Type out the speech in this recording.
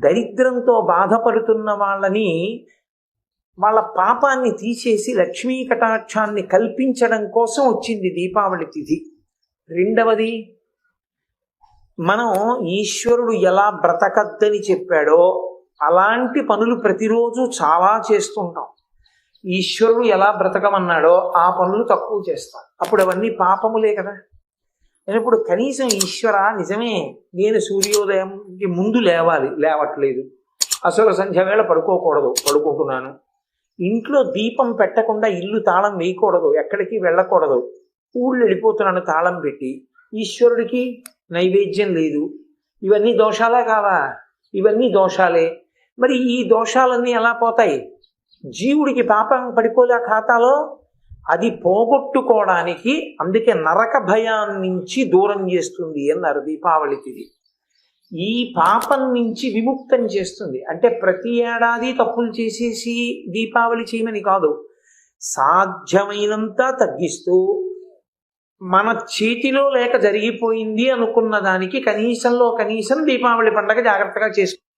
దరిద్రంతో బాధపడుతున్న వాళ్ళని వాళ్ళ పాపాన్ని తీసేసి లక్ష్మీ కటాక్షాన్ని కల్పించడం కోసం వచ్చింది దీపావళి తిథి. రెండవది మనం ఈశ్వరుడు ఎలా బ్రతకద్దని చెప్పాడో అలాంటి పనులు ప్రతిరోజు చాలా చేస్తుంటాం. ఈశ్వరుడు ఎలా బ్రతకమన్నాడో ఆ పనులు తక్కువ చేస్తాం. అప్పుడు అవన్నీ పాపములే కదా. ఇప్పుడు కనీసం ఈశ్వర నిజమే నేను సూర్యోదయంకి ముందు లేవాలి లేవట్లేదు. అసలు సంధ్య వేళ పడుకోకూడదు పడుకుంటున్నాను ఇంట్లో దీపం పెట్టకుండా ఇల్లు తాళం వేయకూడదు ఎక్కడికి వెళ్ళకూడదు. ఊళ్ళు వెళ్ళిపోతున్నాను తాళం పెట్టి. ఈశ్వరుడికి నైవేద్యం లేదు. ఇవన్నీ దోషాలే కావా? ఇవన్నీ దోషాలే. మరి ఈ దోషాలన్నీ ఎలా పోతాయి? జీవుడికి పాపం పడిపోలే ఖాతాలో? అది పోగొట్టుకోవడానికి అందుకే నరక భయాన్ని నుంచి దూరం చేస్తుంది అన్నారు దీపావళి ఇది ఈ పాపం నుంచి విముక్తం చేస్తుంది. అంటే ప్రతి ఏడాది తప్పులు చేసేసి దీపావళి చేయమని కాదు సాధ్యమైనంత తగ్గిస్తూ మన చేతిలో లేక జరిగిపోయింది అనుకున్న దానికి కనీసంలో కనీసం దీపావళి పండగ జాగ్రత్తగా చేసుకో